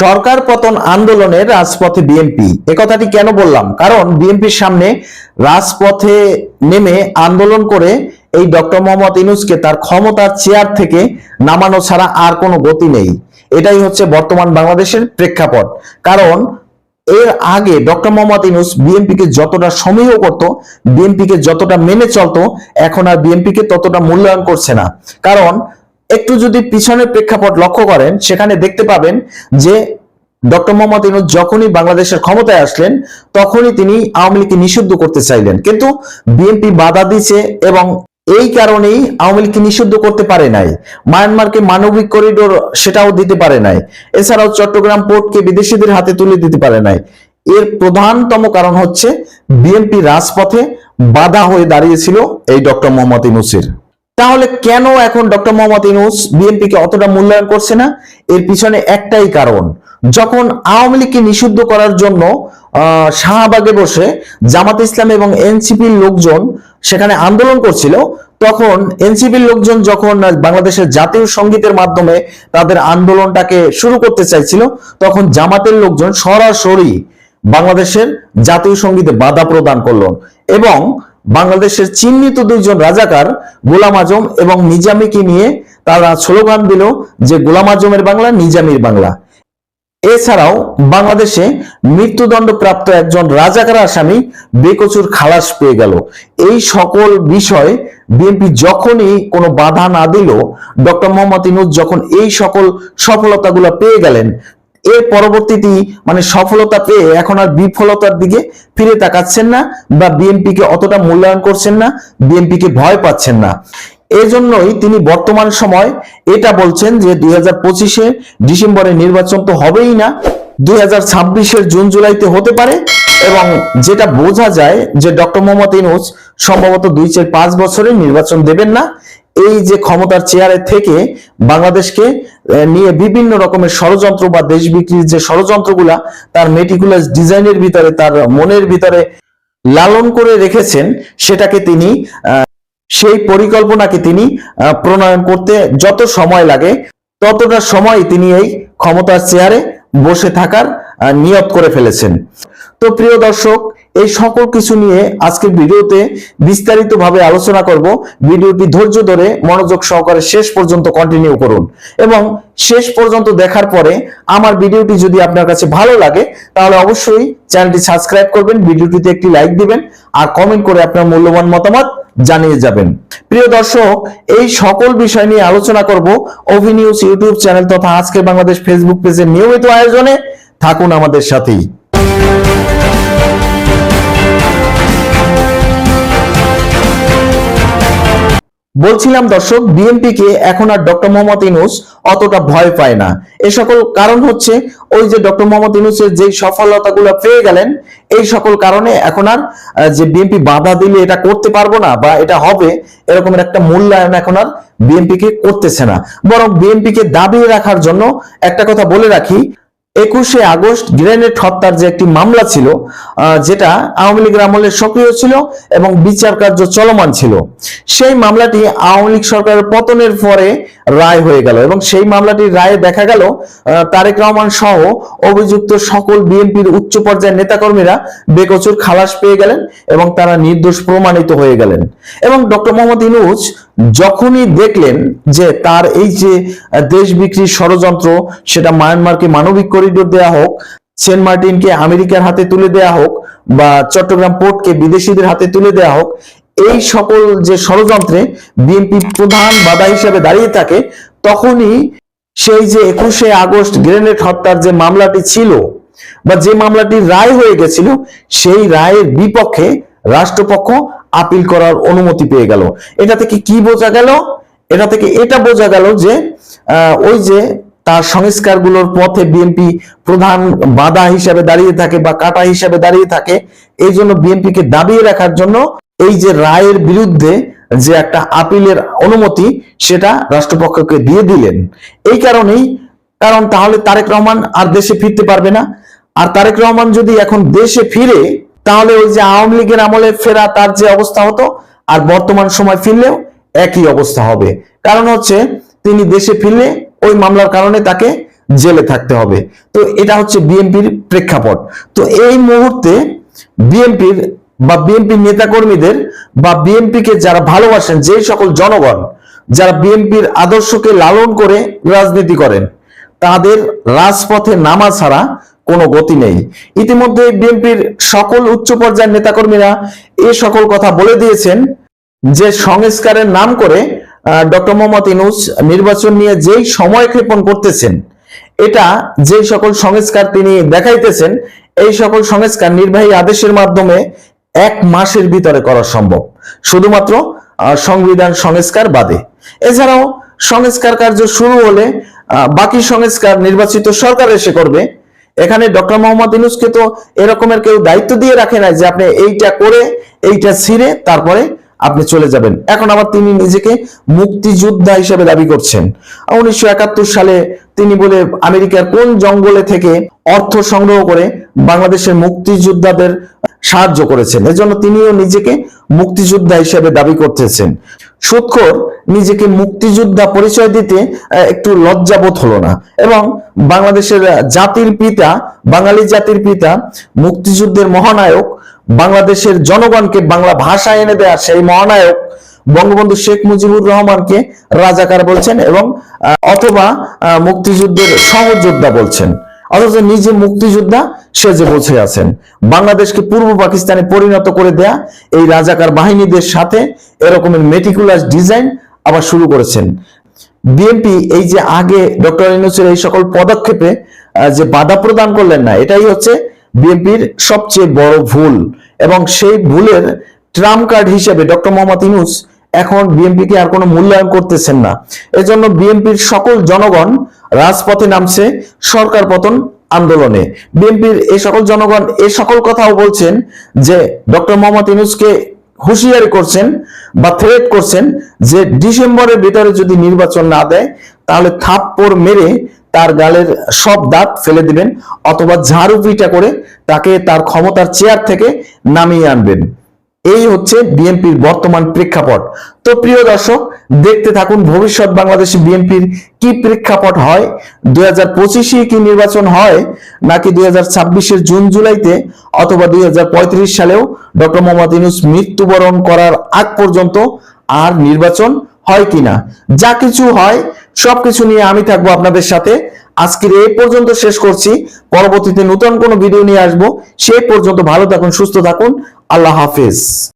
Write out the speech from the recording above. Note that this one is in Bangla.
সরকার পতন আন্দোলনের রাজপথে বিএনপি। কথাটি কেন বললাম? কারণ বিএনপির সামনে রাজপথে নেমে আন্দোলন করে এই ডক্টর মোহাম্মদ ইনুসকে তার ক্ষমতার চেয়ার থেকে নামানো ছাড়া আর কোনো গতি নেই। এটাই হচ্ছে বর্তমান বাংলাদেশের প্রেক্ষাপট। কারণ এর আগে ডক্টর মোহাম্মদ ইনুস বিএনপিকে যতটা সমীহ করত, বিএনপিকে যতটা মেনে চলত, এখন আর বিএনপিকে ততটা মূল্যায়ন করছে না। কারণ একটু যদি পিছনের প্রেক্ষাপট লক্ষ্য করেন, সেখানে দেখতে পাবেন যে ডক্টর মোহাম্মদ ইনুস যখনই বাংলাদেশের ক্ষমতায় আসলেন, তখনই তিনি আওয়ামী লীগকে নিষিদ্ধ করতে চাইলেন। কিন্তু বিএনপি বাধা দিচ্ছে এবং এই কারণেই আওয়ামী লীগকে নিষিদ্ধ করতে পারে নাই। মায়ানমারকে মানবিক করিডোর সেটাও দিতে পারে নাই। এছাড়াও চট্টগ্রাম পোর্টকে বিদেশিদের হাতে তুলে দিতে পারে নাই। এর প্রধানতম কারণ হচ্ছে বিএনপি রাজপথে বাধা হয়ে দাঁড়িয়েছিল এই ডক্টর মোহাম্মদ ইনুসের তাহলে কেন এখন ডক্টর মোহাম্মদ ইনুস বিএনপিকে অতটা মূল্যায়ন করছে না? এর পিছনে একটাই কারণ, যখন আওয়ামী লীগকে নিষিদ্ধ করার জন্য শাহবাগে বসে জামাত ইসলাম এবং এনসিপির লোকজন সেখানে আন্দোলন করছিল, তখন এনসিপির লোকজন যখন বাংলাদেশের জাতীয় সঙ্গীতের মাধ্যমে তাদের আন্দোলনটাকে শুরু করতে চাইছিল, তখন জামাতের লোকজন সরাসরি বাংলাদেশের জাতীয় সঙ্গীতে বাধা প্রদান করল এবং বাংলাদেশের চিহ্নিত দুইজন রাজাকার, গোলাম আজম এবং নিজামীকে নিয়ে তারা স্লোগান দিল যে গোলাম আজমের বাংলা, নিজামীর বাংলা। এছাড়াও বাংলাদেশে মৃত্যুদণ্ড প্রাপ্ত একজন রাজাকার আসামি বেকচুর খালাস পেয়ে গেল। এই সকল বিষয় বিএনপি যখনই কোনো বাধা না দিল, ডক্টর মোহাম্মদ ইনুজ যখন এই সকল সফলতাগুলো পেয়ে গেলেন এর পরবর্তীতে মানে সফলতা পেয়ে এখন আর বিফলতার দিকে ফিরে তাকাচ্ছেন না বা বিএনপিকে অতটা মূল্যায়ন করছেন না, বিএনপিকে ভয় পাচ্ছেন না। এজন্যই তিনি বর্তমান সময় এটা বলছেন যে দুই হাজার পঁচিশে ডিসেম্বরে নির্বাচন তো হবেই না, দুই হাজার ছাব্বিশের জুন জুলাইতে হতে পারে এবং যেটা বোঝা যায় যে ডক্টর মোহাম্মদ ইনুস সম্ভবত দুই চার পাঁচ বছরে নির্বাচন দেবেন না। এই যে ক্ষমতার চেয়ারে থেকে বাংলাদেশকে নিয়ে বিভিন্ন রকমের ষড়যন্ত্র বা দেশ বিক্রির যে ষড়যন্ত্রগুলা, তার মেটিকুলাস ডিজাইনের ভিতরে, তার মনের ভিতরে লালন করে রেখেছেন, সেটাকে তিনি সেই পরিকল্পনাকে তিনি প্রণয়ন করতে যত সময় লাগে, ততটা সময় তিনি এই ক্ষমতার চেয়ারে বসে থাকার নিয়ত করে ফেলেছেন। তো প্রিয় দর্শক এই সকল কিছু নিয়ে আজকের ভিডিওতে বিস্তারিতভাবে আলোচনা করব। ভিডিওটি ধৈর্য ধরে মনোযোগ সহকারে শেষ পর্যন্ত কন্টিনিউ করুন। এবং শেষ পর্যন্ত দেখার পরে আমার ভিডিওটি যদি আপনার কাছে ভালো লাগে, তাহলে অবশ্যই চ্যানেলটি সাবস্ক্রাইব করবেন, ভিডিওটিতে একটি লাইক দিবেন, আর কমেন্ট করে আপনার মূল্যবান মতামত জানিয়ে যাবেন। প্রিয় দর্শক, এই সকল বিষয় নিয়ে আলোচনা করব অভিনিউজ ইউটিউব চ্যানেল তথা আজকের বাংলাদেশ ফেসবুক পেজের নিয়মিত আয়োজনে। থাকুন আমাদের সাথেই। বলছিলাম দর্শক বিএনপি কে এখন আর ডক্টর মোহাম্মদ ইনুস অতটা ভয় পায় না। এ সকল কারণ হচ্ছে, ওই যে ডক্টর মোহাম্মদ ইনুসের যে সফলতাগুলো পেয়ে গেলেন, এই সকল কারণে এখন আর যে বিএনপি বাধা দিলে এটা করতে পারব না বা এটা হবে এরকমের একটা মূল্যায়ন এখন আর বিএনপি কে করতেছে না। বরং বিএনপি কে দাবিয়ে রাখার জন্য একটা কথা বলে রাখি একুশে আগস্ট গ্রেনেড হত্যার যে একটি মামলা ছিল যেটা আওয়ামী লীগের আমলে সক্রিয় ছিল এবং বিচার কার্য চলমান ছিল। সেই মামলাটি আওয়ামী লীগ সরকারের পতনের পরে রায় হয়ে গেল এবং সেই মামলাটির রায়ে দেখা গেল তারেক রহমান সহ অভিযুক্ত সকল বিএনপির উচ্চ পর্যায়ের নেতাকর্মীরা বেকচুর খালাস পেয়ে গেলেন এবং তারা নির্দোষ প্রমাণিত হয়ে গেলেন। এবং ডক্টর মোহাম্মদ ইনুজ যখনই দেখলেন যে তার এই যে দেশ বিক্রির ষড়যন্ত্র, সেটা মায়ানমারকে মানবিক করিডোর দেয়া হোক, সেন্ট মার্টিনকে আমেরিকার হাতে তুলে দেয়া হোক, বা চট্টগ্রাম পোর্টকে বিদেশিদের হাতে তুলে দেয়া হোক, এই সকল যে ষড়যন্ত্রে বিএনপি প্রধান বাধা হিসেবে দাঁড়িয়ে থাকে, তখনই সেই যে একুশে আগস্ট গ্রেনেড হত্যার যে মামলাটি ছিল, বা যে মামলাটির রায় হয়ে গেছিল, সেই রায়ের বিপক্ষে রাষ্ট্রপক্ষ আপিল করার অনুমতি পেয়ে গেল। এটা থেকে কি বোঝা গেল? এটা থেকে এটা বোঝা গেল যে ওই যে তার সংস্কারগুলোর পথে বিএনপি প্রধান বাধা হিসাবে দাঁড়িয়ে থাকে বা কাটা হিসাবে দাঁড়িয়ে থাকে, এই জন্য বিএনপিকে দাবিয়ে রাখার জন্য এই যে রায়ের বিরুদ্ধে যে একটা আপিলের অনুমতি, সেটা রাষ্ট্রপক্ষকে দিয়ে দিলেন। এই কারণেই, কারণ তাহলে তারেক রহমান আর দেশে ফিরতে পারবে না। আর তারেক রহমান যদি এখন দেশে ফিরে তাহলে ওই যে আওয়ামী লীগের আমলে ফেরা তার যে অবস্থা হতো, আর বর্তমান সময় ফিরলেও একই অবস্থা হবে। কারণ হচ্ছে, তিনি দেশে ফিরলে ওই মামলার কারণে তাকে জেলে থাকতে হবে। তো এটা হচ্ছে বিএনপির প্রেক্ষাপট। তো এই মুহূর্তে বিএনপির বা বিএনপির নেতাকর্মীদের বা বিএনপিকে যারা ভালোবাসেন, যেই সকল জনগণ, যারা বিএনপির আদর্শকে লালন করে রাজনীতি করেন, তাদের রাজপথে নামা ছাড়া কোনো গতি নেই। ইতিমধ্যে বিএনপির সকল উচ্চ পর্যায়ের নেতাকর্মীরা এ সকল কথা বলে দিয়েছেন যে সংস্কারের নাম করে ডক্টর মোহাম্মদ ইনুস নির্বাচন নিয়ে যেই সময় ক্ষেপণ করতেছেন, এটা যে সকল সংস্কার তিনি দেখাইতেছেন, এই সকল সংস্কার নির্বাহী আদেশের মাধ্যমে এক মাসের ভিতরে করা সম্ভব। শুধুমাত্র সংবিধান সংস্কার বাদে। এছাড়াও সংস্কার কার্য শুরু হলে বাকি সংস্কার নির্বাচিত সরকার এসে করবে এখানে ডক্টর মোহাম্মদ ইউনুসকে তো এরকমের কেউ দায়িত্ব দিয়ে রাখে না যে আপনি এইটা করে, এইটা ছিঁড়ে তারপরে আপনি চলে যাবেন। এখন আবার তিনি নিজেকে মুক্তিযোদ্ধা হিসেবে দাবি করছেন। উনিশশো একাত্তর সালে তিনি বলে আমেরিকার কোন জঙ্গলে থেকে অর্থ সংগ্রহ করে বাংলাদেশের মুক্তিযোদ্ধাদের সাহায্য করেছেন। এজন্য তিনিও নিজেকে মুক্তিযোদ্ধা হিসেবে দাবি করতেছেন। সুৎখর নিজেকে মুক্তিযোদ্ধা পরিচয় দিতে একটু লজ্জাবোধ হলো না এবং বাংলাদেশের জাতির পিতা, বাঙালি জাতির পিতা, মুক্তিযুদ্ধের মহানায়ক, বাংলাদেশের জনগণকে বাংলা ভাষা এনে দেয়া সেই মহানায়ক বঙ্গবন্ধু শেখ মুজিবুর রহমানকে রাজাকার বলছেন এবং অথবা মুক্তিযুদ্ধের সহযোদ্ধা বলছেন। অথচ নিজে মুক্তিযোদ্ধা সেজে বসে আছেন। বাংলাদেশকে পূর্ব পাকিস্তানে পরিণত করে দেয়া এই রাজাকার বাহিনীদের সাথে এরকমের মেটিকুলাস ডিজাইন আবার শুরু করেছেন। বিএনপি এই যে আগে ডক্টর ইউনুসের এই সকল পদক্ষেপে যে বাধা প্রদান করলেন না, এটাই হচ্ছে বিএনপির সবচেয়ে বড় ভুল। এবং সেই ভুলের ট্রাম্প কার্ড হিসেবে ডক্টর মোহাম্মদ ইউনুস এখন বিএনপিকে আর কোনো মূল্যায়ন করতেছেন না। এজন্য বিএনপির সকল জনগণ রাজপথে নামছে সরকার পতন আন্দোলনে। বিএনপির এই সকল জনগণ এই সকল কথাও বলছেন যে ডক্টর মোহাম্মদ ইউনুসকে হুঁশিয়ারি করছেন বা থ্রেট করছেন যে ডিসেম্বরের ভিতরে যদি নির্বাচন না দেয়, তাহলে থাপ্পড় মেরে তার গালের সব দাঁত ফেলে দিবেন অথবা ঝাড়ু পিটা করে তাকে তার ক্ষমতার চেয়ার থেকে নামিয়ে আনবেন। এই হচ্ছে বিএনপির বর্তমান প্রেক্ষাপট। তো প্রিয় দর্শক দেখতে থাকুন, ভবিষ্যৎ বাংলাদেশ বিএনপির কি প্রেক্ষাপট হয়? দুই হাজার পঁচিশে কি নির্বাচন হয়? নাকি দুই হাজার ছাব্বিশের জুন জুলাইতে অথবা দুই হাজার পঁয়ত্রিশ সালেও ডক্টর মোহাম্মদ ইউনুস মৃত্যুবরণ করার আগ পর্যন্ত আর নির্বাচন হয় কিনা? যা কিছু হয়, সবকিছু নিয়ে আমি থাকব আপনাদের সাথে। আজকের এই পর্যন্ত শেষ করছি। পরবর্তীতে নতুন কোনো ভিডিও নিয়ে আসব। সে পর্যন্ত ভালো থাকুন, সুস্থ থাকুন। আল্লাহ হাফেজ।